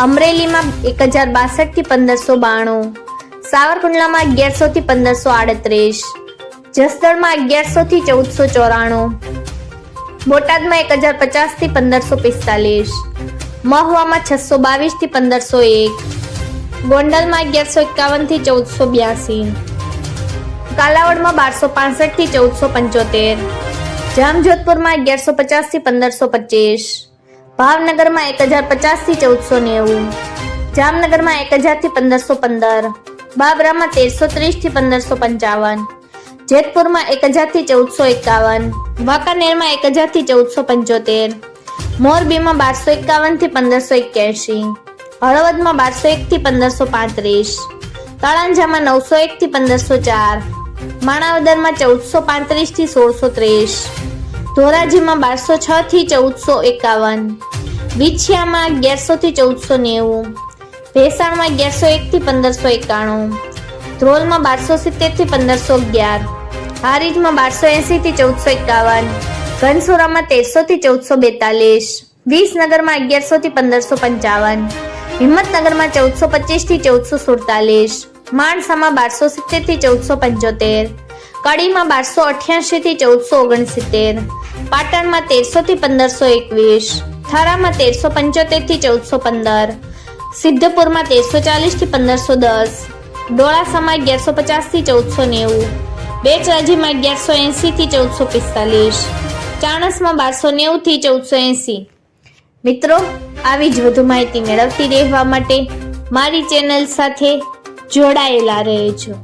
અમરેલીમાં એક હજાર બાસઠથી પંદરસો બાણું. સાવરકુંડલામાં અગિયારસો થી પંદરસો આડત્રીસ. જસદણમાં અગિયારસો થી ચૌદસો ચોરાણું. બોટાદમાં એક હજાર પચાસથી પંદરસો પિસ્તાલીસ. મહુવામાં છસો બાવીસથી પંદરસો એક. ગોંડલમાં અગિયારસો એકાવનથી ચૌદસો બ્યાસી. કાલાવડમાં બારસો પાસઠથી ચૌદસો પંચોતેર. જામજોધપુરમાં અગિયારસો પચાસથી પંદરસો પચીસ. ભાવનગરમાં એક હજાર પચાસથી ચૌદસો નેવું. જામનગરમાં એક હજારથી પંદરસો પંદર. બાબરામાં તેરસો ત્રીસથી પંદરસો પંચાવન. જેતપુરમાં એક હજારથી ચૌદસો એકાવન. વાંકાનેરમાં એક હજારથી ચૌદસો પંચોતેર. મોરબીમાં બારસો એકાવનથી પંદરસો એક્યાસી હળવદમાં બારસો એક થી પંદરસો પાંત્રીસ. તળાંજામાં નવસો એક થી પંદરસો ચાર. માણાવદરમાં ચૌદસો પાંત્રીસથી સોળસો ત્રીસ. ધોરાજીમાં બારસો છ થી ચૌદસો એકાવન, વિછિયામાં અગિયારસો થી ચૌદસો નેવું, ભેસાણમાં અગિયારસો એક થી પંદરસો એકાણું, ધ્રોલમાં બારસો સિત્તેરથી પંદરસો અગિયાર, હારીજમાં બારસો એસી થી ચૌદસો એકાવન, ઘનસુરામાં તેરસો થી ચૌદસો બેતાલીસ, વિસનગરમાં અગિયારસો થી પંદરસો પંચાવન, હિંમતનગરમાં ચૌદસો પચીસથી ચૌદસો સુડતાલીસ, માણસામાં બારસો સિત્તેરથી ચૌદસો પંચોતેર કડીમાં બારસો અઠ્યાસી થી ચૌદસો ઓગણસિત્તેર, પાટણમાં તેરસો થી પંદરસો એકવીસ, થરામાં તેરસો પંચોતેરથી ચૌદસો પંદર, સિદ્ધપુરમાં તેરસો ચાલીસથી પંદરસો દસ, ડોળાસામાં અગિયારસો પચાસથી ચૌદસો નેવું, બેચરાજીમાં અગિયારસો એંસી થી ચૌદસો પિસ્તાલીસ, ચાણસમાં બારસો નેવું થી ચૌદસો એંસી મિત્રો, આવી જ વધુ માહિતી મેળવતી રહેવા માટે મારી ચેનલ સાથે જોડાયેલા રહેજો.